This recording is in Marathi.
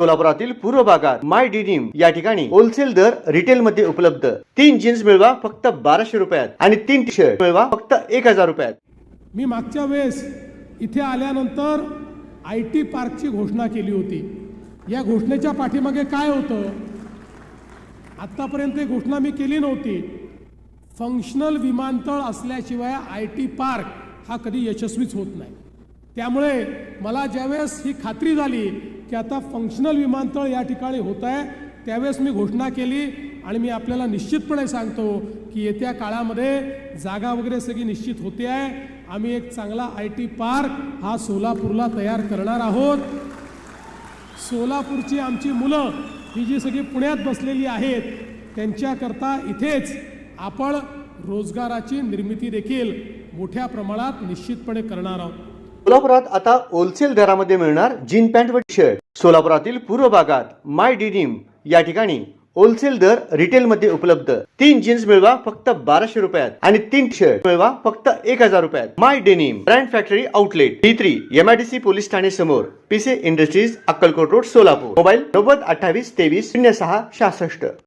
सोलापुरातील पूर्व भागात माय डिनिम या ठिकाणी होलसेल दर रिटेल मध्ये उपलब्ध. तीन जीन्स मिळवा फक्त बाराशे रुपयात आणि तीन टी शर्ट मिळवा फक्त एक हजार रुपयात. मी मागच्या वेळेस इथे आल्यानंतर आय टी पार्कची घोषणा केली होती. या घोषणेच्या पाठीमागे काय होतं? आत्तापर्यंत ही घोषणा मी केली नव्हती. फंक्शनल विमानतळ असल्याशिवाय आय टी पार्क हा कधी यशस्वीच होत नाही. त्यामुळे मला ज्यावेळेस ही खात्री झाली की आता फंक्शनल विमानतळ या ठिकाणी होत आहे. त्यावेळेस मी घोषणा केली आणि मी आपल्याला निश्चितपणे सांगतो की येत्या काळामध्ये जागा वगैरे सगळी निश्चित होते आहे. आम्ही एक चांगला आय टी पार्क हा सोलापूरला तयार करणार आहोत. सोलापूरची आमची मुलं ही जी सगळी पुण्यात बसलेली आहेत त्यांच्याकरता इथेच आपण रोजगाराची निर्मिती देखील मोठ्या प्रमाणात निश्चितपणे करणार आहोत. सोलापुरात आता होलसेल दरामध्ये मिळणार जीन पॅन्ट व टी शर्ट सोलापुरातील पूर्व भागात माय डिनिम या ठिकाणी होलसेल दर रिटेल मध्ये उपलब्ध. तीन जीन्स मिळवा फक्त बाराशे रुपयात आणि तीन टी शर्ट मिळवा फक्त एक हजार रुपयात. My denim brand factory outlet D three MIDC police Thane समोर. PC industries Akkalkot road Solapur. Mobile नव्वद अठ्ठावीस तेवीस शून्य सहा सहासष्ट.